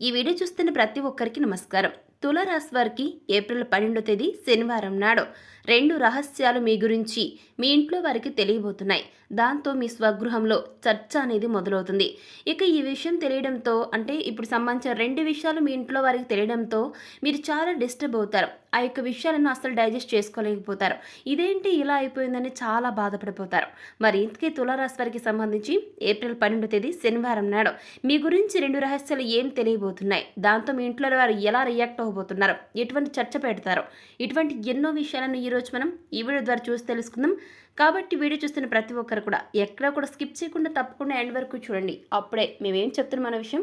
ఈ వీడియో చూస్తున్న ప్రతి ఒక్కరికి నమస్కారం. తులారాశి వారికి ఏప్రిల్ పన్నెండో తేదీ శనివారం నాడు రెండు రహస్యాలు మీ గురించి మీ ఇంట్లో వారికి తెలియబోతున్నాయి. దాంతో మీ స్వగృహంలో చర్చ అనేది మొదలవుతుంది. ఇక ఈ విషయం తెలియడంతో అంటే ఇప్పుడు సంబంధించిన రెండు విషయాలు మీ ఇంట్లో వారికి తెలియడంతో మీరు చాలా డిస్టర్బ్ అవుతారు. ఆ యొక్క విషయాలను అసలు డైజెస్ట్ చేసుకోలేకపోతారు. ఇదేంటి ఇలా అయిపోయిందని చాలా బాధపడిపోతారు. మరి ఇంతకీ తులారాశి వారికి సంబంధించి ఏప్రిల్ పన్నెండో తేదీ శనివారం నాడు మీ గురించి రెండు రహస్యాలు ఏం తెలియబోతున్నాయి? దాంతో మీ ఇంట్లో వారు ఎలా రియాక్ట్ అవ్వబోతున్నారు ఎటువంటి చర్చ పెడతారు? ఇటువంటి ఎన్నో విషయాలను ఈరోజు మనం ఈ వీడియో ద్వారా చూసి తెలుసుకుందాం. కాబట్టి వీడియో చూస్తున్న ప్రతి ఒక్కరు కూడా ఎక్కడ కూడా స్కిప్ చేయకుండా తప్పకుండా ఎండ్ వరకు చూడండి. అప్పుడే మేమేం చెప్తున్నాం మన విషయం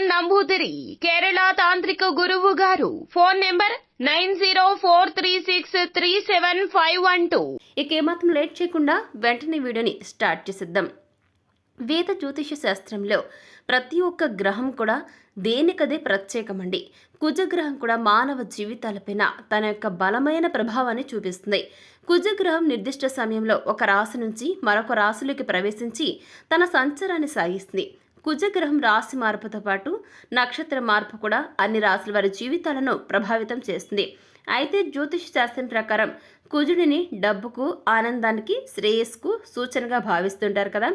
నంబూదిరి కేరళ తాంత్రిక గురువు గారు. Phone number nine zero four three six three seven five one two. ఇక ఏమాత్రం లేట్ చేయకుండా వెంటనే వీడియోని స్టార్ట్ చేసిద్దాం. వేద జ్యోతిష శాస్త్రంలో ప్రతి ఒక్క గ్రహం కూడా దేనికదే ప్రత్యేకమండి. కుజగ్రహం కూడా మానవ జీవితాలపైన తన యొక్క బలమైన ప్రభావాన్ని చూపిస్తుంది. కుజగ్రహం నిర్దిష్ట సమయంలో ఒక రాశి నుంచి మరొక రాశిలోకి ప్రవేశించి తన సంచారాన్ని సాగిస్తుంది. కుజగ్రహం రాశి మార్పుతో పాటు నక్షత్ర మార్పు కూడా అన్ని రాశుల వారి జీవితాలను ప్రభావితం చేస్తుంది. అయితే జ్యోతిష శాస్త్రం ప్రకారం కుజుడిని డబ్బుకు ఆనందానికి శ్రేయస్కు సూచనగా భావిస్తుంటారు కదా.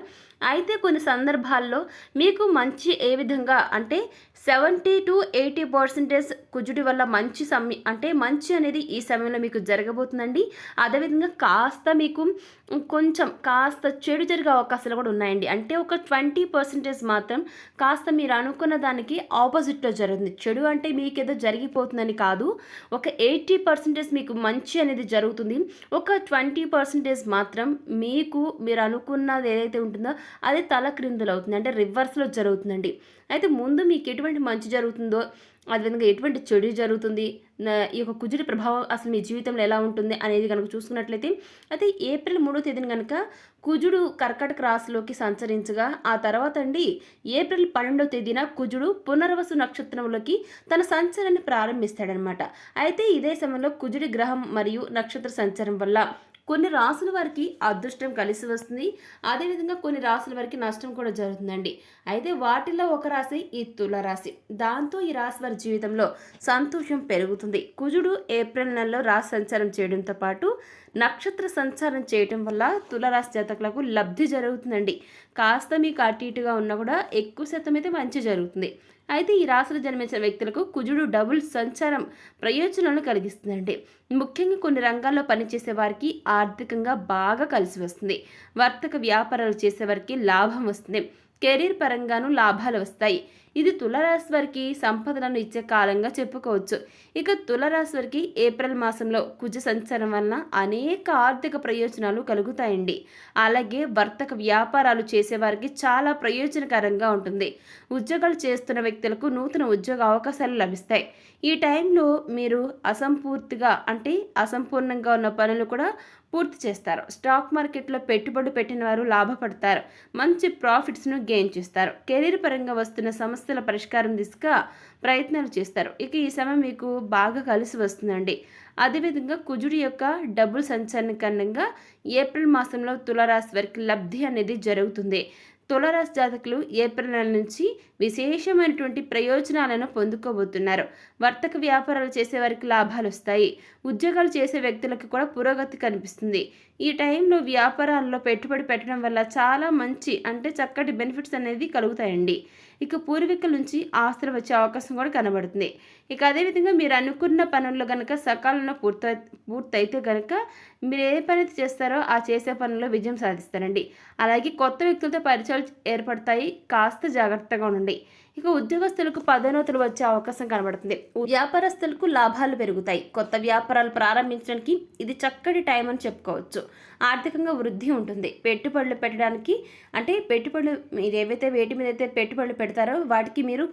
అయితే కొన్ని సందర్భాల్లో మీకు మంచి ఏ విధంగా అంటే సెవెంటీ టు ఎయిటీ పర్సెంటేజ్ కుజుడి వల్ల మంచి సమయం అంటే మంచి అనేది ఈ సమయంలో మీకు జరగబోతుందండి. అదేవిధంగా కాస్త మీకు కొంచెం కాస్త చెడు జరిగే అవకాశాలు కూడా ఉన్నాయండి. అంటే ఒక ట్వంటీ పర్సెంటేజ్ మాత్రం కాస్త మీరు అనుకున్న దానికి ఆపోజిట్లో జరుగుతుంది. చెడు అంటే మీకు ఏదో జరిగిపోతుందని కాదు. ఒక ఎయిటీ ఎయిటీ పర్సెంటేజ్ మీకు మంచి అనేది జరుగుతుంది. ఒక ట్వంటీ పర్సెంటేజ్ మాత్రం మీకు మీరు అనుకున్నది ఏదైతే ఉంటుందో అది తల క్రిందులు అవుతుంది. అంటే రివర్స్లో జరుగుతుందండి. అయితే ముందు మీకు ఎటువంటి మంచి జరుగుతుందో అదేవిధంగా ఎటువంటి చెడు జరుగుతుంది? ఈ యొక్క కుజుడి ప్రభావం అసలు మీ జీవితంలో ఎలా ఉంటుంది అనేది కనుక చూసుకున్నట్లయితే అయితే ఏప్రిల్ మూడో తేదీన కనుక కుజుడు కర్కటక రాశిలోకి సంచరించగా ఆ తర్వాత అండి ఏప్రిల్ పన్నెండో తేదీన కుజుడు పునర్వసు నక్షత్రంలోకి తన సంచారాన్ని ప్రారంభిస్తాడనమాట. అయితే ఇదే సమయంలో కుజుడి గ్రహం మరియు నక్షత్ర సంచారం వల్ల కొన్ని రాసుల వారికి అదృష్టం కలిసి వస్తుంది. అదేవిధంగా కొన్ని రాసుల వారికి నష్టం కూడా జరుగుతుందండి. అయితే వాటిల్లో ఒక రాశి ఈ తులరాశి దాంతో ఈ రాశి వారి జీవితంలో సంతోషం పెరుగుతుంది. కుజుడు ఏప్రిల్ నెలలో రాశి సంచారం చేయడంతో పాటు నక్షత్ర సంచారం చేయటం వల్ల తులరాశి జాతకులకు లబ్ధి జరుగుతుందండి. కాస్త మీకు అటు ఇటుగా ఉన్నా కూడా ఎక్కువ శాతం అయితే మంచి జరుగుతుంది. అయితే ఈ రాశిలో జన్మించిన వ్యక్తులకు కుజుడు డబుల్ సంచారం ప్రయోజనాలను కలిగిస్తుందండి. ముఖ్యంగా కొన్ని రంగాల్లో పనిచేసే వారికి ఆర్థికంగా బాగా కలిసి వస్తుంది. వర్తక వ్యాపారాలు చేసేవారికి లాభం వస్తుంది. కెరీర్ పరంగాను లాభాలు వస్తాయి. ఇది తులరాశి వారికి సంపదలను ఇచ్చే కాలంగా చెప్పుకోవచ్చు. ఇక తులరాశి వారికి ఏప్రిల్ మాసంలో కుజ సంచారం వలన అనేక ఆర్థిక ప్రయోజనాలు కలుగుతాయండి. అలాగే వర్తక వ్యాపారాలు చేసేవారికి చాలా ప్రయోజనకరంగా ఉంటుంది. ఉద్యోగాలు చేస్తున్న వ్యక్తులకు నూతన ఉద్యోగ అవకాశాలు లభిస్తాయి. ఈ టైంలో మీరు అసంపూర్తిగా అంటే అసంపూర్ణంగా ఉన్న పనులు కూడా పూర్తి చేస్తారు. స్టాక్ మార్కెట్లో పెట్టుబడి పెట్టిన వారు లాభపడతారు. మంచి ప్రాఫిట్స్ను గెయిన్ చేస్తారు. కెరీర్ పరంగా వస్తున్న సమస్య సమస్యల పరిష్కారం దిశగా ప్రయత్నాలు చేస్తారు. ఇక ఈ సమయం మీకు బాగా కలిసి వస్తుందండి. అదేవిధంగా కుజుడి యొక్క డబ్బులు సంచలన కారణంగా ఏప్రిల్ మాసంలో తులరాశి వారికి లబ్ధి అనేది జరుగుతుంది. తులరాశి జాతకులు ఏప్రిల్ నెల నుంచి విశేషమైనటువంటి ప్రయోజనాలను పొందుకోబోతున్నారు. వర్తక వ్యాపారాలు చేసే వారికి లాభాలు వస్తాయి. ఉద్యోగాలు చేసే వ్యక్తులకు కూడా పురోగతి కనిపిస్తుంది. ఈ టైంలో వ్యాపారాల్లో పెట్టుబడి పెట్టడం వల్ల చాలా మంచి అంటే చక్కటి బెనిఫిట్స్ అనేది కలుగుతాయండి. ఇక పూర్వీకుల నుంచి ఆస్తులు వచ్చే అవకాశం కూడా కనబడుతుంది. ఇక అదేవిధంగా మీరు అనుకున్న పనుల్లో కనుక సకాలంలో పూర్తి పూర్తయితే కనుక మీరు ఏ పని అయితే చేస్తారో ఆ చేసే పనుల్లో విజయం సాధిస్తారండి. అలాగే కొత్త వ్యక్తులతో పరిచయాలు ఏర్పడతాయి. కాస్త జాగ్రత్తగా ఉండండి. ఇక ఉద్యోగస్తులకు పదోన్నతులు వచ్చే అవకాశం కనబడుతుంది. వ్యాపారస్తులకు లాభాలు పెరుగుతాయి. కొత్త వ్యాపారాలు ప్రారంభించడానికి ఇది చక్కటి టైం అని చెప్పుకోవచ్చు. ఆర్థికంగా వృద్ధి ఉంటుంది. పెట్టుబడులు పెట్టడానికి అంటే పెట్టుబడులు మీరు ఏవైతే వేటి మీద అయితే పెట్టుబడులు పెడతారో వాటికి మీరు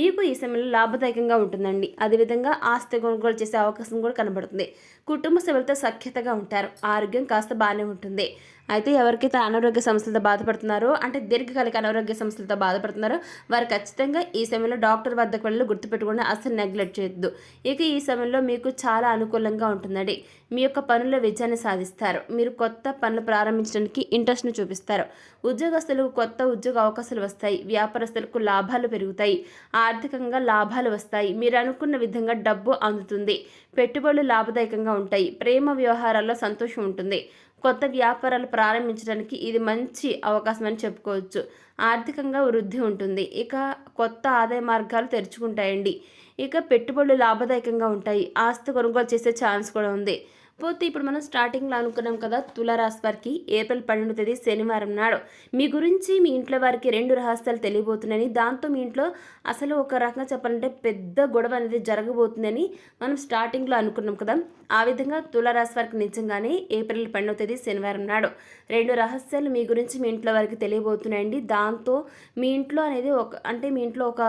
మీకు ఈ సమయంలో లాభదాయకంగా ఉంటుందండి. అదేవిధంగా ఆస్తి కొనుగోలు చేసే అవకాశం కూడా కనబడుతుంది. కుటుంబ సభ్యులతో సఖ్యతగా ఉంటారు. ఆరోగ్యం కాస్త బాగానే ఉంటుంది. అయితే ఎవరికైతే అనారోగ్య సమస్యలతో బాధపడుతున్నారో అంటే దీర్ఘకాలిక అనారోగ్య సమస్యలతో బాధపడుతున్నారో వారు ఖచ్చితంగా ఈ సమయంలో డాక్టర్ వద్దకు వెళ్ళి గుర్తుపెట్టుకుని అసలు నెగ్లెక్ట్ చేయొద్దు. ఇక ఈ సమయంలో మీకు చాలా అనుకూలంగా ఉంటుందండి. మీ యొక్క పనుల్లో విజయాన్ని సాధిస్తారు. మీరు కొత్త పనులు ప్రారంభించడానికి ఇంట్రెస్ట్ను చూపిస్తారు. ఉద్యోగస్తులకు కొత్త ఉద్యోగ అవకాశాలు వస్తాయి. వ్యాపారస్తులకు లాభాలు పెరుగుతాయి. ఆర్థికంగా లాభాలు వస్తాయి. మీరు అనుకున్న విధంగా డబ్బు అందుతుంది. పెట్టుబడులు లాభదాయకంగా ఉంటాయి. ప్రేమ వ్యవహారాల్లో సంతోషం ఉంటుంది. కొత్త వ్యాపారాలు ప్రారంభించడానికి ఇది మంచి అవకాశం అని చెప్పుకోవచ్చు. ఆర్థికంగా వృద్ధి ఉంటుంది. ఇక కొత్త ఆదాయ మార్గాలు తెరుచుకుంటాయండి. ఇక పెట్టుబడులు లాభదాయకంగా ఉంటాయి. ఆస్తి కొనుగోలు చేసే ఛాన్స్ కూడా ఉంది. పోతే ఇప్పుడు మనం స్టార్టింగ్లో అనుకున్నాం కదా తులారాశి వారికి ఏప్రిల్ పన్నెండు తేదీ శనివారం నాడు. మీ గురించి మీ ఇంట్లో వారికి రెండు రహస్యాలు తెలియబోతున్నాయని దాంతో మీ ఇంట్లో అసలు ఒక రకంగా చెప్పాలంటే పెద్ద గొడవ అనేది జరగబోతుందని మనం స్టార్టింగ్లో అనుకున్నాం కదా. ఆ విధంగా తులారాశి వారికి నిజంగానే ఏప్రిల్ పన్నెండవ తేదీ శనివారం నాడు రెండు రహస్యాలు మీ గురించి మీ ఇంట్లో వారికి తెలియబోతున్నాయండి. దాంతో మీ ఇంట్లో అనేది ఒక అంటే మీ ఇంట్లో ఒక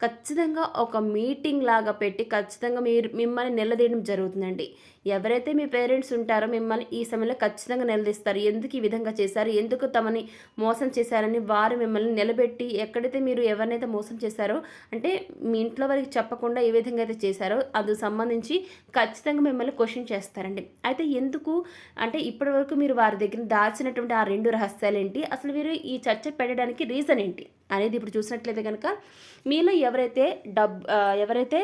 ఖచ్చితంగా ఒక మీటింగ్ లాగా పెట్టి ఖచ్చితంగా మీరు మిమ్మల్ని నిలదీయడం జరుగుతుందండి. ఎవరైతే మీ పేరెంట్స్ ఉంటారో మిమ్మల్ని ఈ సమయంలో ఖచ్చితంగా నిలదీస్తారు. ఎందుకు ఈ విధంగా చేశారు? ఎందుకు తమని మోసం చేశారని వారు మిమ్మల్ని నిలబెట్టి ఎక్కడైతే మీరు ఎవరినైతే మోసం చేశారో అంటే మీ ఇంట్లో వారికి చెప్పకుండా ఏ విధంగా అయితే చేశారో అందుకు సంబంధించి ఖచ్చితంగా మిమ్మల్ని క్వశ్చన్ చేస్తారండి. అయితే ఎందుకు? అంటే ఇప్పటివరకు మీరు వారి దగ్గర దాచినటువంటి ఆ రెండు రహస్యాలు ఏంటి అసలు మీరు ఈ చర్చ పెట్టడానికి రీజన్ ఏంటి? అనేది ఇప్పుడు చూసినట్లయితే కనుక మీలో ఎవరైతే డబ్ ఎవరైతే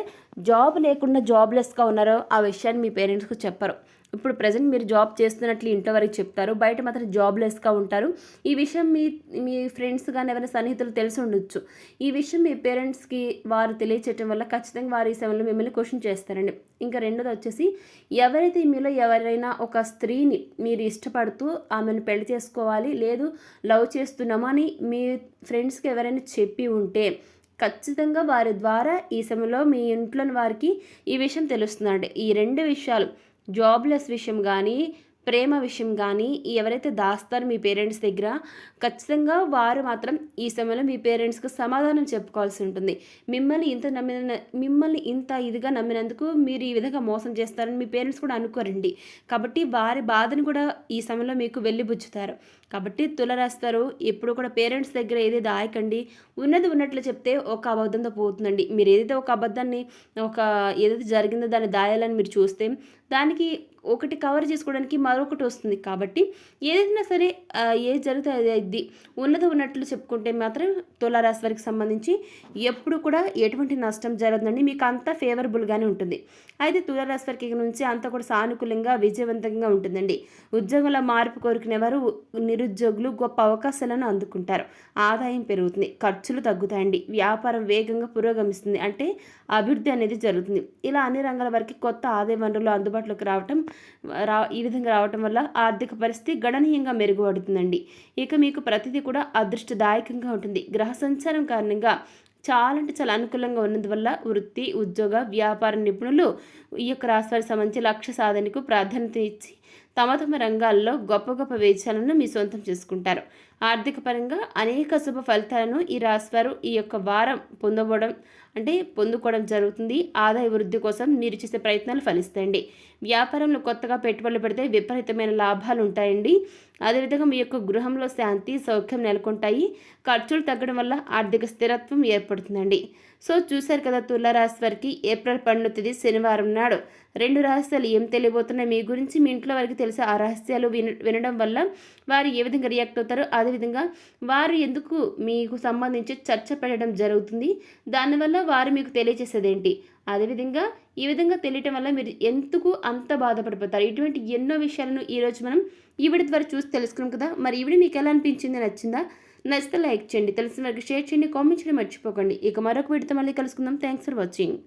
జాబ్ లేకుండా జాబ్లెస్గా ఉన్నారో ఆ విషయాన్ని మీ పేరెంట్స్కు చెప్పరు. ఇప్పుడు ప్రజెంట్ మీరు జాబ్ చేస్తున్నట్లు ఇంట్లో వరకు చెప్తారు. బయట మాత్రం జాబ్లెస్గా ఉంటారు. ఈ విషయం మీ మీ ఫ్రెండ్స్ కానీ ఎవరైనా సన్నిహితులు తెలిసి ఉండొచ్చు. ఈ విషయం మీ పేరెంట్స్కి వారు తెలియచేయటం వల్ల ఖచ్చితంగా వారు ఈ సమయంలో మిమ్మల్ని క్వశ్చన్ చేస్తారండి. ఇంకా రెండోది వచ్చేసి ఎవరైతే మీలో ఎవరైనా ఒక స్త్రీని మీరు ఇష్టపడుతూ ఆమెను పెళ్ళి చేసుకోవాలి లేదు లవ్ చేస్తున్నామని మీ ఫ్రెండ్స్కి ఎవరైనా చెప్పి ఉంటే ఖచ్చితంగా వారి ద్వారా ఈ సమయంలో మీ ఇంట్లోని వారికి ఈ విషయం తెలుస్తుందండి. ఈ రెండు విషయాలు జాబ్లెస్ విషయం కానీ ప్రేమ విషయం కానీ ఎవరైతే దాస్తారో మీ పేరెంట్స్ దగ్గర ఖచ్చితంగా వారు మాత్రం ఈ సమయంలో మీ పేరెంట్స్కి సమాధానం చెప్పుకోవాల్సి ఉంటుంది. మిమ్మల్ని ఇంత నమ్మిన మిమ్మల్ని ఇంత ఇదిగా నమ్మినందుకు మీరు ఈ విధంగా మోసం చేస్తారని మీ పేరెంట్స్ కూడా అనుకోరండి. కాబట్టి వారి బాధను కూడా ఈ సమయంలో మీకు వెళ్ళిబుచ్చుతారు కాబట్టి తులరాస్తారు ఎప్పుడు కూడా పేరెంట్స్ దగ్గర ఏది దాయకండి ఉన్నది ఉన్నట్లు చెప్తే ఒక అబద్ధంతో పోతుందండి. మీరు ఏదైతే ఒక అబద్ధాన్ని ఒక ఏదైతే జరిగిందో దాన్ని దాయాలని మీరు చూస్తే దానికి ఒకటి కవర్ చేసుకోవడానికి మరొకటి వస్తుంది. కాబట్టి ఏదైనా సరే ఏ ఏది అది ఉన్నది ఉన్నట్లు చెప్పుకుంటే మాత్రం తులారాశి వారికి సంబంధించి ఎప్పుడు కూడా ఎటువంటి నష్టం జరగదండి. మీకు అంతా ఫేవరబుల్గానే ఉంటుంది. అయితే తులారాశి వారికి నుంచి అంతా కూడా సానుకూలంగా విజయవంతంగా ఉంటుందండి. ఉద్యోగంలో మార్పు కోరుకునేవారు నిరుద్యోగులు గొప్ప అవకాశాలను అందుకుంటారు. ఆదాయం పెరుగుతుంది ఖర్చులు తగ్గుతాయండి. వ్యాపారం వేగంగా పురోగమిస్తుంది. అంటే అభివృద్ధి అనేది జరుగుతుంది. ఇలా అన్ని రంగాల వరకు కొత్త ఆదాయ వనరులు అందుబాటులోకి రావటం రా ఈ విధంగా రావటం వల్ల ఆర్థిక పరిస్థితి గణనీయంగా మెరుగుపడుతుందండి. ఇక మీకు ప్రతిదీ కూడా అదృష్టదాయకంగా ఉంటుంది. గ్రహ సంచారం కారణంగా చాలా అంటే చాలా అనుకూలంగా ఉన్నందువల్ల వృత్తి ఉద్యోగ వ్యాపార నిపుణులు ఈ యొక్క రాశివారికి సంబంధించి లక్ష్య సాధనకు ప్రాధాన్యత ఇచ్చి తమ తమ రంగాల్లో గొప్ప గొప్ప వేచాలను మీ సొంతం చేసుకుంటారు. ఆర్థిక పరంగా అనేక శుభ ఫలితాలను ఈ రాశివారు ఈ యొక్క వారం పొందబోవడం అంటే పొందుకోవడం జరుగుతుంది. ఆదాయ వృద్ధి కోసం మీరు చేసే ప్రయత్నాలు ఫలిస్తాయండి. వ్యాపారంలో కొత్తగా పెట్టుబడులు పెడితే విపరీతమైన లాభాలు ఉంటాయండి. అదేవిధంగా మీ యొక్క గృహంలో శాంతి సౌఖ్యం నెలకొంటాయి. ఖర్చులు తగ్గడం వల్ల ఆర్థిక స్థిరత్వం ఏర్పడుతుందండి. సో చూశారు కదా తులారాశి వారికి ఏప్రిల్ పన్నెండు తేదీ శనివారం నాడు. రెండు రహస్యాలు ఏం తెలియబోతున్నాయి? మీ గురించి మీ ఇంట్లో వారికి తెలిసే ఆ రహస్యాలు విన వినడం వల్ల వారు ఏ విధంగా రియాక్ట్ అవుతారో అదేవిధంగా వారు ఎందుకు మీకు సంబంధించి చర్చ పెట్టడం జరుగుతుంది? దానివల్ల వారు మీకు తెలియజేసేదేంటి? అదేవిధంగా ఈ విధంగా తెలియటం వల్ల మీరు ఎందుకు అంత బాధపడిపోతారు? ఇటువంటి ఎన్నో విషయాలను ఈరోజు మనం ఈవిడ ద్వారా చూసి తెలుసుకున్నాం కదా? మరి ఈవిడ మీకు ఎలా అనిపించింది? నచ్చిందా? నచ్చితే లైక్ చేయండి. తెలిసిన వారికి షేర్ చేయండి. కామెంట్ చేయడం మర్చిపోకండి. ఇక మరొక వీడితో మళ్ళీ కలుసుకుందాం. Thanks for watching.